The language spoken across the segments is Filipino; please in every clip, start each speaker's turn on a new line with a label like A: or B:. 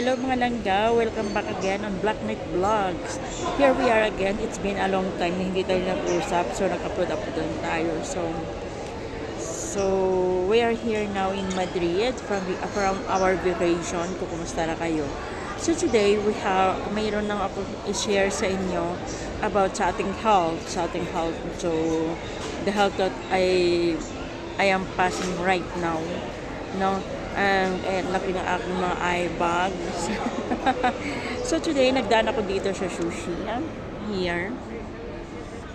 A: Hello mga langga, welcome back again on Black Knight Vlogs. Here we are again. It's been a long time hindi tayo nag-usap, so nag-upload-upload din tayo. So, so we are here now in Madrid from, the, from our vacation. Kung kumusta na kayo. So today, we have, mayroon lang ako i-share sa inyo about sa ating health, sa ating health. So, the health that I, I am passing right now. No? And, and laki ng aking mga eye bags. so today, nagdaan ako dito sa sushi. Here.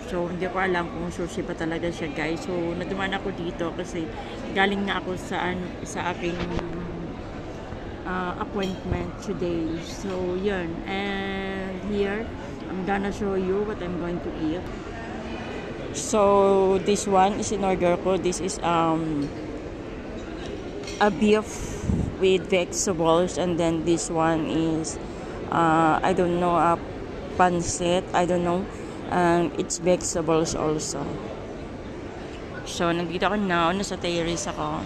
A: So, hindi ko alam kung sushi pa talaga siya, guys. So, naduman ako dito kasi galing nga ako sa, sa aking uh, appointment today. So, yun. And here, I'm gonna show you what I'm going to eat. So, this one is in order ko. This is um a beef with vegetables and then this one is uh, I don't know a pancit I don't know um, it's vegetables also. So nandito ako now nasa terrace ako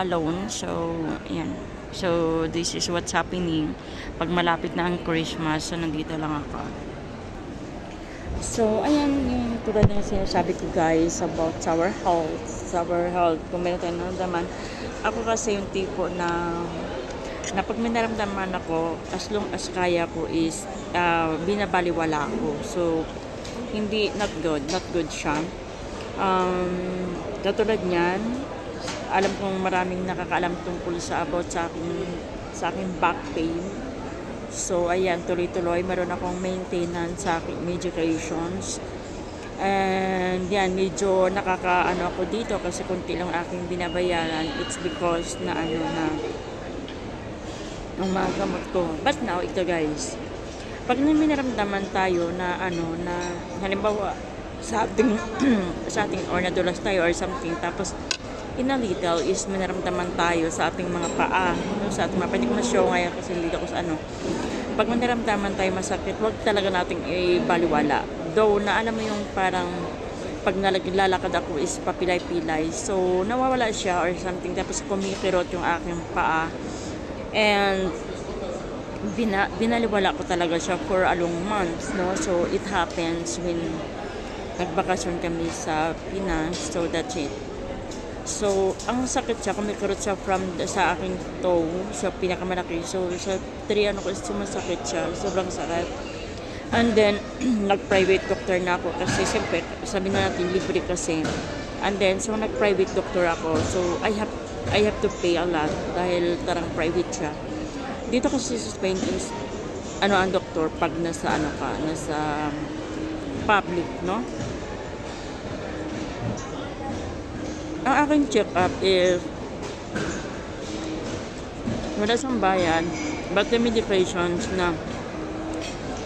A: alone. So yan so this is what's happening pag malapit na ang Christmas. So nandito lang ako So, ayan yung tulad ng sinasabi ko guys about our health. Our health, kung meron tayong naramdaman. Ako kasi yung tipo na na pag may naramdaman ako, as long as kaya ko is uh, binabaliwala ko. So, hindi, not good. Not good siya. Um, katulad niyan, alam kong maraming nakakaalam tungkol sa about sa aking, sa aking back pain. So, ayan, tuloy-tuloy. Meron akong maintenance sa aking medications. And yan, medyo nakakaano ako dito kasi kunti lang aking binabayaran. It's because na ano na ang mga gamot ko. But now, ito guys, pag may naramdaman tayo na ano na halimbawa sa ating sa ating or nadulas tayo or something tapos in a little is may naramdaman tayo sa ating mga paa no, sa ating mga pwede ko na show ngayon kasi hindi ako sa ano pag may naramdaman tayo masakit huwag talaga nating ibaliwala though na alam mo yung parang pag nalalakad ako is papilay-pilay so nawawala siya or something tapos kumikirot yung aking paa and bina, binaliwala ko talaga siya for a long months, no? So, it happens when nagbakasyon kami sa Pinas. So, that's it. So, ang sakit siya, kumikirot siya from sa aking toe, sa pinakamalaki. So, sa three ano ko, sumasakit siya. Sobrang sakit. And then, nag-private doctor na ako kasi siyempre, sabi na natin, libre kasi. And then, so nag-private doctor ako. So, I have I have to pay a lot dahil tarang private siya. Dito kasi sa Spain is, ano ang doktor pag nasa ano ka, nasa public, no? Ang aking check-up is wala siyang bayad. But the medications na?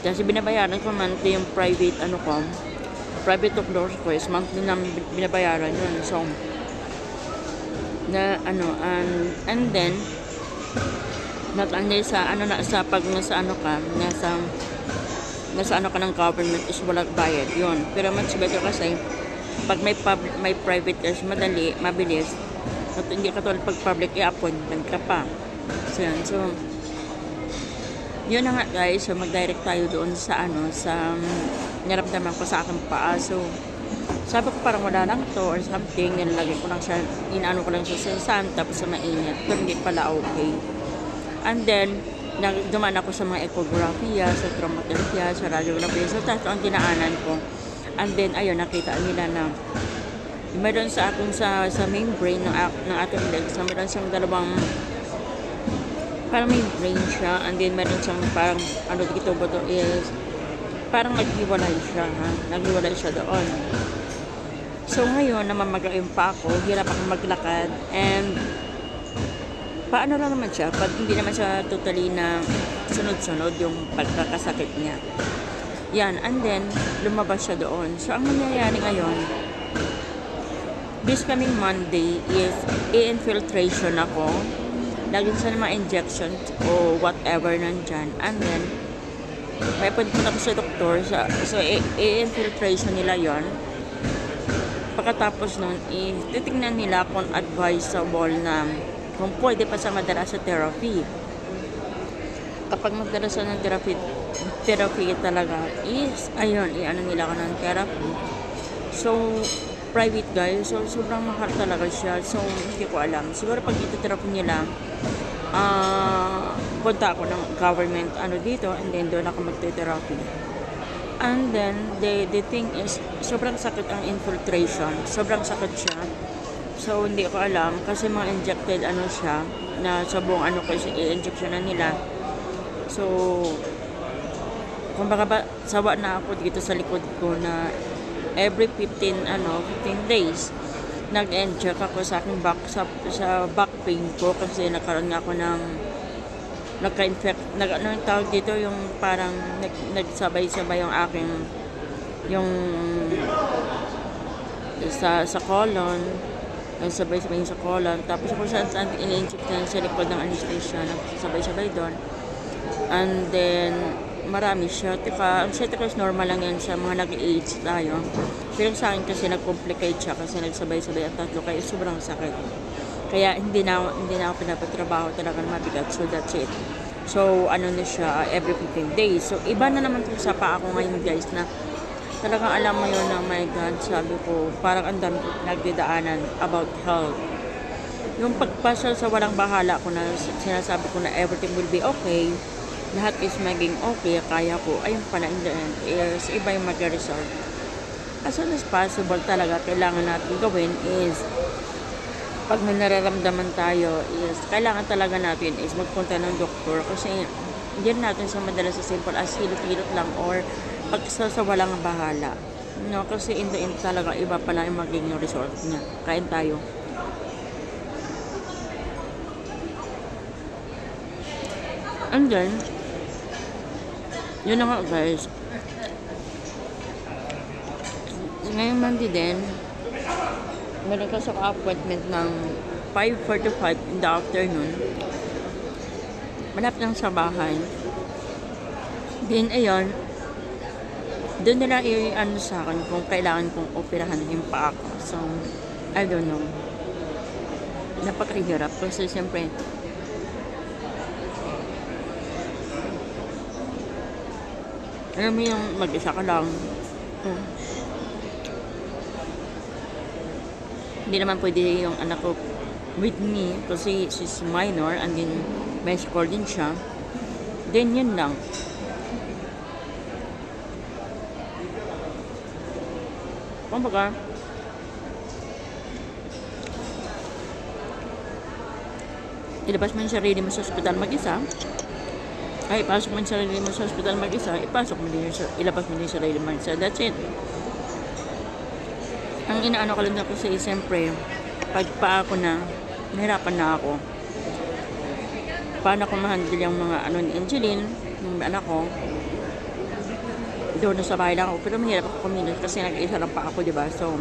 A: Kasi binabayaran ko monthly yung private ano ko private doctor ko is monthly na binabayaran yun. So na ano and, and then not only sa ano na sa pag nasa ano ka nasa nasa ano ka ng government is wala bayad. Yun. Pero much better kasi pag may pub, may private is madali mabilis. At hindi ka tulad pag public i-appointment ka pa. So yun. So yun na nga guys. So mag-direct tayo doon sa ano sa um, naramdaman ko sa aking paa. So sabi ko parang wala lang to or something. Nilalagay ko lang siya inaano ko lang siya sa sun tapos sa mainit. Pero hindi pala okay. And then dumaan ako sa mga ecography sa traumatherapy sa radiography so tatlo ang dinaanan ko and then ayun nakita nila na meron sa akin sa sa main brain ng, ng ating legs na meron siyang dalawang parang may brain siya. And then meron siyang parang ano dito ba to is parang naghiwalay siya ha? Naghiwalay siya doon. So ngayon namamagain pa ako. Hirap ako maglakad. And paano lang naman siya? Pag hindi naman siya totally na sunod-sunod yung pagkakasakit niya yan and then lumabas siya doon so ang nangyayari ngayon this coming Monday is i-infiltration ako lagyan siya ng mga injection o whatever nandyan. And then, may punta ko sa doktor. Sa, so, i- i-infiltration nila yon Pagkatapos nun, i-titignan nila kung advisable na kung pwede pa siya madala sa therapy. Kapag magdala sa ng therapy, therapy talaga is, ayun, i-ano nila ka ng therapy. So, private guys, so sobrang mahal talaga siya. So, hindi ko alam. Siguro pag ito therapy nila, ah, punta ako ng government ano dito and then doon ako magte-therapy. And then, the, the thing is, sobrang sakit ang infiltration. Sobrang sakit siya. So, hindi ko alam. Kasi mga injected ano siya, na sa buong ano kasi i-injection na nila. So, kumbaga ba, sawa na ako dito sa likod ko na every 15, ano, 15 days, nag-inject ako sa aking back, sa, sa back pain ko kasi nagkaroon nga ako ng nagka-infect, nag, ano yung tawag dito, yung parang nag, nagsabay-sabay yung aking, yung sa, sa colon, nagsabay-sabay sa colon, tapos kung saan saan ini-inject sa likod ng anesthesia, nagsabay-sabay doon. And then, marami siya. Tika, ang sciatica is normal lang yan sa mga nag-AIDS tayo. Pero sa akin kasi nag-complicate siya kasi nagsabay-sabay ang tatlo kaya sobrang sakit. Kaya hindi na, hindi na ako pinapatrabaho talaga na mabigat. So that's it. So ano na siya every 15 days. So iba na naman kung sa pa ako ngayon guys na talagang alam mo yun na my God sabi ko parang ang dami nagdidaanan about health. Yung pagpasal sa walang bahala ko na sinasabi ko na everything will be okay lahat is maging okay, kaya ko, ayun pala in the end is iba yung mag-result. As soon as possible talaga, kailangan natin gawin is pag may nararamdaman tayo is kailangan talaga natin is magpunta ng doktor kasi hindi natin sa madala sa simple as hilot-hilot lang or pag sa, sa walang bahala. No, kasi in the end talaga iba pala yung magiging result niya. Kain tayo. And then, yun na nga guys. Ngayong Monday din, meron ka sa appointment ng 5.45 in the afternoon. Malapit lang sa bahay. Then, ayun, doon nila i-ano sa akin kung kailangan kong operahan yung paa ko. So, I don't know. Napakahirap kasi siyempre, alam mo yung mag-isa ka lang. Hmm. Hindi naman pwede yung anak ko with me kasi she's minor and then may score din siya. Then yun lang. Kumbaga, ilabas mo yung sarili mo sa ospital mag-isa, ay ipasok mo yung sarili mo sa ospital mag-isa, ipasok mo din yung, ilabas mo din yung sarili mo. So, that's it. Ang inaano ko lang na kasi, siyempre, pag pa ako na, nahirapan na ako. Paano ko ma-handle yung mga ano ni Angeline, yung anak ko. Doon sa bahay lang ako, pero mahirap ako kumilos kasi nag-isa lang pa ako, di ba? So,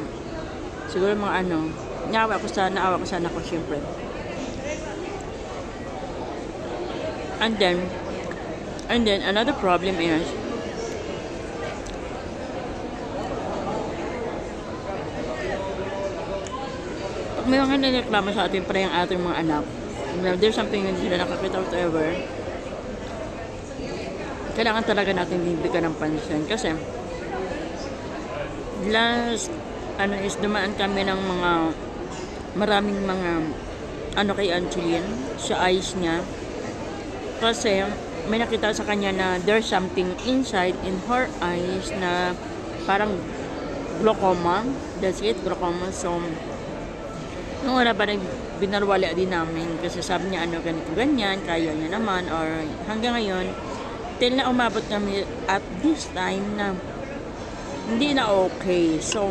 A: siguro mga ano, naawa ko sa, naawa ko sa anak ko, siyempre. And then, And then another problem is pag may mga nireklamo sa atin para yung ating mga anak, there's something hindi sila nakakita whatever, kailangan talaga natin bibigyan ng pansin. Kasi last ano is dumaan kami ng mga maraming mga ano kay Angeline sa eyes niya. Kasi may nakita sa kanya na there's something inside in her eyes na parang glaucoma. That's it, glaucoma. So, nung wala pa binarwala din namin kasi sabi niya ano ganito ganyan, kaya niya naman or hanggang ngayon, till na umabot kami at this time na hindi na okay. So,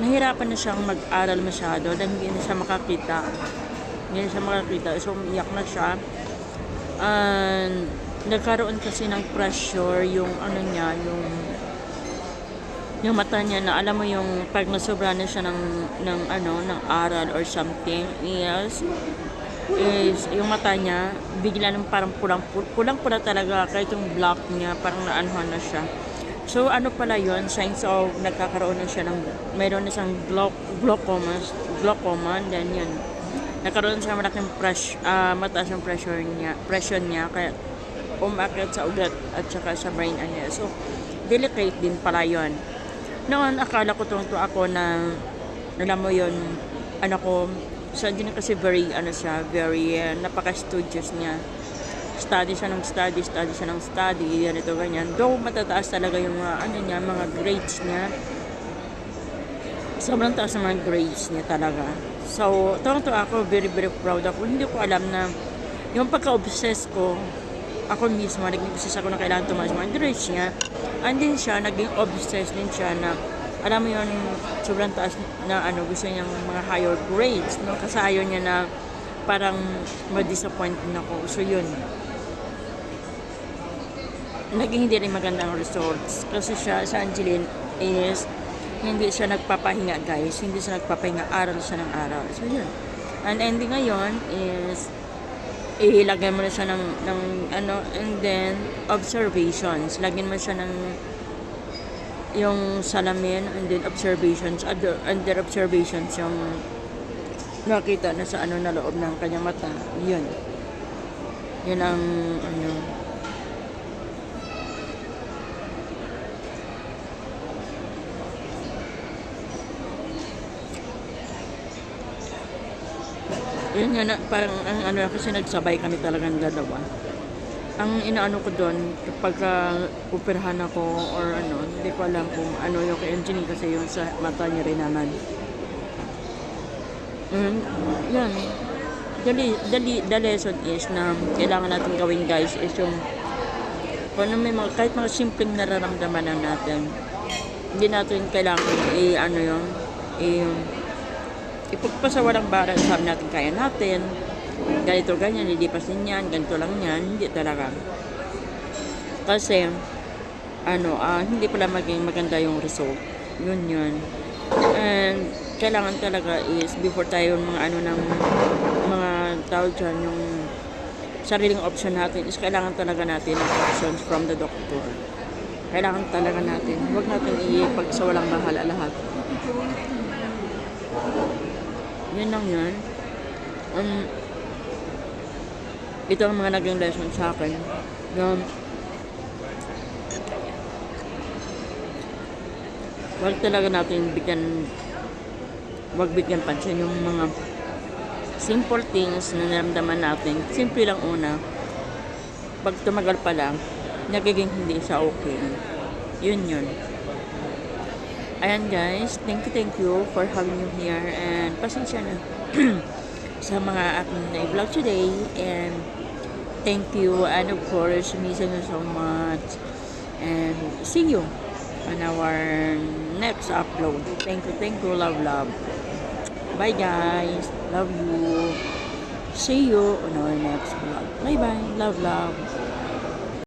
A: nahirapan na siyang mag-aral masyado dahil hindi na siya makakita. Hindi na siya makakita. So, umiyak na siya and nagkaroon kasi ng pressure yung ano niya yung yung mata niya na alam mo yung pag nasobra na siya ng ng ano ng aral or something is is yung mata niya bigla nang parang pulang pulang pula talaga kahit yung black niya parang naanuhan na siya. So ano pala yon signs of nagkakaroon na siya ng mayroon na siyang glaucoma glaucoma then yun nagkaroon siya malaking press, ah, mataas yung pressure niya, pressure niya, kaya umakit sa ugat at saka sa brain niya. So, delicate din pala yun. Noon, akala ko tungto ako na, alam mo yun, ano ko, siya din kasi very, ano siya, very, uh, napaka-studious niya. Study siya ng study, study siya ng study, yan ito, ganyan. Though matataas talaga yung mga, ano niya, mga grades niya. Sobrang taas ng grades niya talaga. So, tawang to ako, very, very proud ako. Hindi ko alam na yung pagka-obsess ko, ako mismo, naging obsess ako na kailangan tumaas mga grades niya. And din siya, naging obsessed din siya na, alam mo yun, sobrang taas na ano, gusto niyang mga higher grades, no? Kasi ayaw niya na parang ma-disappoint din ako. So, yun. Naging hindi rin magandang results. Kasi siya, sa Angeline, is hindi siya nagpapahinga guys. Hindi siya nagpapahinga aral siya ng aral so yun. And ending ngayon is ilagyan mo na siya ng, ng ano and then observations. Lagyan mo siya ng yung salamin and then observations under, under observations yung nakita na sa ano na loob ng kanyang mata. Yun. Yun ang ano yun nga na, parang ang ano kasi nagsabay kami talagang dalawa. Ang inaano ko doon uh, operahan ako or ano hindi ko alam kung ano yung kay Angeline kasi yung sa mata niya rin naman. Mm, yan the, the, the lesson is na kailangan natin gawin guys is yung kung ano may mga, kahit mga simpleng nararamdaman na natin hindi natin kailangan i ano yun i ipagpasawalang baral sabi natin kaya natin. Ganito ganyan lilipas din yan ganito lang yan hindi talaga. Kasi ano ah, hindi pala maging maganda yung result. Yun yun. And kailangan talaga is before tayo mga ano ng mga tao dyan yung sariling option natin is kailangan talaga natin ng options from the doctor. Kailangan talaga natin. Huwag natin ipagsawalang bahala lahat yun lang yan. Um, ito ang mga naging lesson sa akin. Na, wag talaga natin bigyan wag bigyan pansin yung mga simple things na naramdaman natin. Simple lang una. Pag tumagal pa lang, nagiging hindi siya okay. Yun yun. Ayan guys, thank you, thank you for having me here and pasensya na sa mga aking na-vlog today and thank you and of course, missing you so much and see you on our next upload. Thank you, thank you, love, love. Bye guys, love you. See you on our next vlog. Bye bye, love, love.